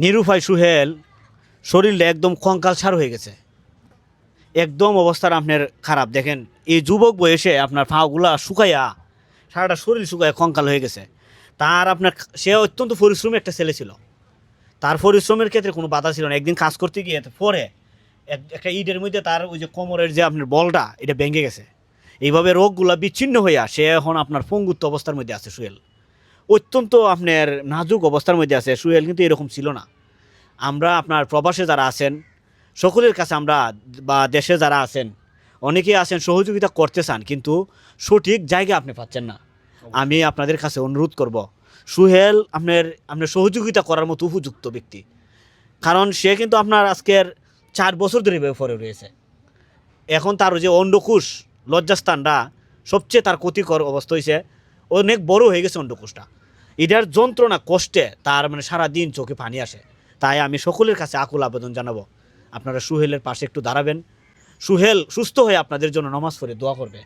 নিরুপায় সুহেল, শরীরটা একদম কঙ্কাল সার হয়ে গেছে। একদম অবস্থার আপনার খারাপ। দেখেন, এই যুবক বয়সে আপনার পাগুলা শুকাইয়া, সারাটা শরীর শুকাইয়া কঙ্কাল হয়ে গেছে। তার আপনার সে অত্যন্ত পরিশ্রমী একটা ছেলে ছিল। তার পরিশ্রমের ক্ষেত্রে কোনো বাধা ছিল না। একদিন কাজ করতে গিয়ে পরে এক- একটা ইটের মধ্যে তার ওই যে কোমরের যে আপনার বলটা, এটা ভেঙে গেছে। এইভাবে রোগগুলা বিচ্ছিন্ন হইয়া সে এখন আপনার পঙ্গুত্ব অবস্থার মধ্যে আছে সুহেল। অত্যন্ত আপনার নাজুক অবস্থার মধ্যে আছে, সুহেল কিন্তু এরকম ছিল না। আমরা আপনার প্রবাসে যারা আছেন, সকলের কাছে আমরা বা দেশে যারা আছেন, অনেকেই আছেন, সহযোগিতা করতে চান, কিন্তু সঠিক জায়গা আপনি পাচ্ছেন না। আমি আপনাদের কাছে অনুরোধ করব, সুহেল আপনার আপনার সহযোগিতা করার মতো উপযুক্ত ব্যক্তি। কারণ সে কিন্তু আপনার আজকের চার বছর ধরে পরে রয়েছে। এখন তার যে অন্ডকুশ লজ্জাস্থানটা সবচেয়ে তার ক্ষতিকর অবস্থা হয়েছে অনেক বড় হয়ে গেছে অন্ডকুশটা এটার যন্ত্রণা, কষ্টে তার মানে সারা দিন চোখে পানি আসে। তাই আমি সকলের কাছে আকুল আবেদন জানাব। আপনারা সুহেলের পাশে একটু দাঁড়াবেন। সুহেল সুস্থ হয়ে আপনাদের জন্য নমাজ পড়ে দোয়া করবে।